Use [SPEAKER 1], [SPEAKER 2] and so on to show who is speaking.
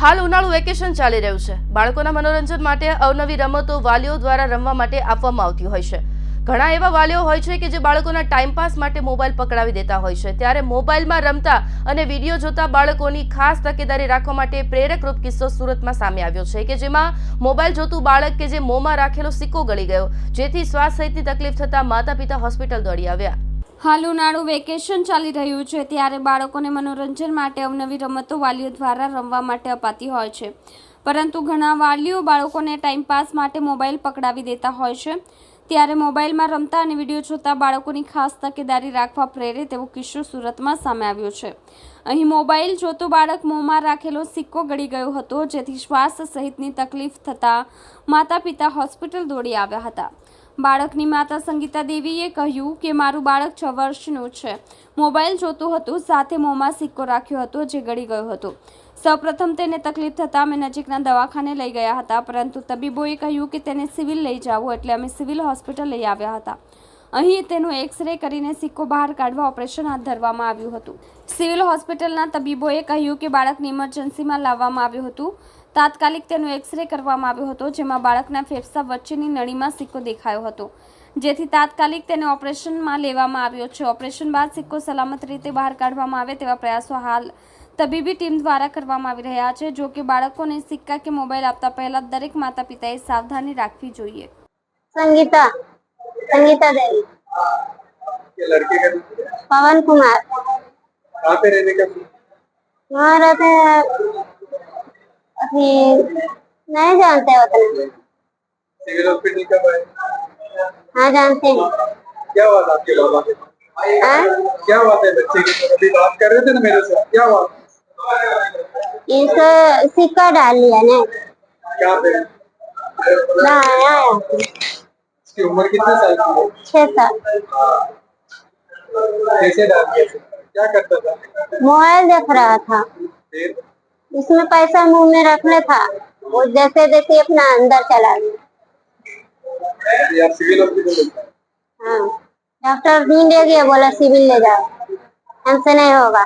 [SPEAKER 1] હાલ ઉનાળુ વેકેશન ચાલી રહ્યું છે. બાળકોના મનોરંજન માટે અવનવી રમતો વાલીઓ દ્વારા રમવા માટે આપવામાં આવતી હોય છે. ઘણા એવા વાલીઓ હોય છે કે જે બાળકોના ટાઈમપાસ માટે મોબાઈલ પકડાવી દેતા હોય છે. ત્યારે મોબાઈલમાં રમતા અને વીડિયો જોતા બાળકોની ખાસ તકેદારી રાખવા માટે પ્રેરકરૂપ કિસ્સો સુરતમાં સામે આવ્યો છે કે જેમાં મોબાઈલ જોતું બાળક કે જે મોંમાં રાખેલો સિક્કો ગળી ગયો. જેથી શ્વાસ સહિતની તકલીફ થતાં માતા પિતા હોસ્પિટલ દોડી આવ્યા.
[SPEAKER 2] હાલ ઉનાળુ વેકેશન ચાલી રહ્યું છે, ત્યારે બાળકોને મનોરંજન માટે અવનવી રમતો વાલીઓ દ્વારા રમવા માટે અપાતી હોય છે. પરંતુ ઘણા વાલીઓ બાળકોને ટાઈમપાસ માટે મોબાઈલ પકડાવી દેતા હોય છે. ત્યારે મોબાઈલમાં રમતા અને વીડિયો જોતા બાળકોની ખાસ તકેદારી રાખવા પ્રેરે તેવો કિસ્સો સુરતમાં સામે આવ્યો છે. અહીં મોબાઈલ જોતો બાળક મોંમાં રાખેલો સિક્કો ગળી ગયો હતો, જેથી શ્વાસ સહિતની તકલીફ થતાં માતા પિતા હોસ્પિટલ દોડી આવ્યા હતા. બાળકની માતા સંગીતા દેવીએ કહ્યું કે મારું બાળક છ વર્ષનું છે. મોબાઈલ જોતું હતું, સાથે મોંમાં સિક્કો રાખ્યો હતો જે ગળી ગયો હતો. સૌપ્રથમ તેને તકલીફ થતાં અમે નજીકના દવાખાને લઈ ગયા હતા, પરંતુ તબીબોએ કહ્યું કે તેને સિવિલ લઈ જાવું એટલે અમે સિવિલ હોસ્પિટલ લઈ આવ્યા હતા. અહીં તેનો એક્સરે કરીને સિક્કો બહાર કાઢવા ઓપરેશન હાથ ધરવામાં આવ્યું હતું. સિવિલ હોસ્પિટલના તબીબોએ કહ્યું કે બાળકને ઇમરજન્સીમાં લાવવામાં આવ્યું હતું. તાત્કાલિક તેનો એક્સરે કરવામાં આવ્યો હતો જેમાં બાળકના ફેફસા વચ્ચેની નળીમાં સિક્કો દેખાયો હતો જેથી તાત્કાલિક તેને ઓપરેશનમાં લેવામાં આવ્યો છે ઓપરેશન બાદ સિક્કો સલામત રીતે બહાર કાઢવામાં આવે તેવા પ્રયાસો હાલ તબીબી ટીમ દ્વારા કરવામાં આવી રહ્યા છે જો કે બાળકોને સિક્કા કે મોબાઈલ આપતા પહેલા દરેક માતા પિતાએ સાવધાની રાખવી જોઈએ
[SPEAKER 3] संगीता संगीता देवी
[SPEAKER 4] ये लड़के का नाम क्या है?
[SPEAKER 3] पवन कुमार
[SPEAKER 4] कहाँ पे रहने का
[SPEAKER 3] वहाँ रहते हैं अभी नहीं जानते उतना।
[SPEAKER 4] सिविल हॉस्पिटल कब आए
[SPEAKER 3] हाँ जानते हैं।
[SPEAKER 4] क्या हुआ था आपके बाबा के?
[SPEAKER 3] हाँ?
[SPEAKER 4] क्या हुआ था बच्चे के? अभी बात कर रहे थे ना मेरे से क्या हुआ
[SPEAKER 3] इसे सिक्का डाल लिया ने।
[SPEAKER 4] क्या पे
[SPEAKER 3] लाया
[SPEAKER 4] इसकी उम्र कितने साल की है?
[SPEAKER 3] छह साल।
[SPEAKER 4] कैसे डाल दिया? क्या करता था?
[SPEAKER 3] मोबाइल देख रहा था।
[SPEAKER 4] फिर?
[SPEAKER 3] इसमें पैसा मुँह में रखना था वो जैसे जैसे अपना अंदर चला गया। हाँ डॉक्टर ढूंढे ले गया बोला, सिविल ले जाओ, हमसे नहीं होगा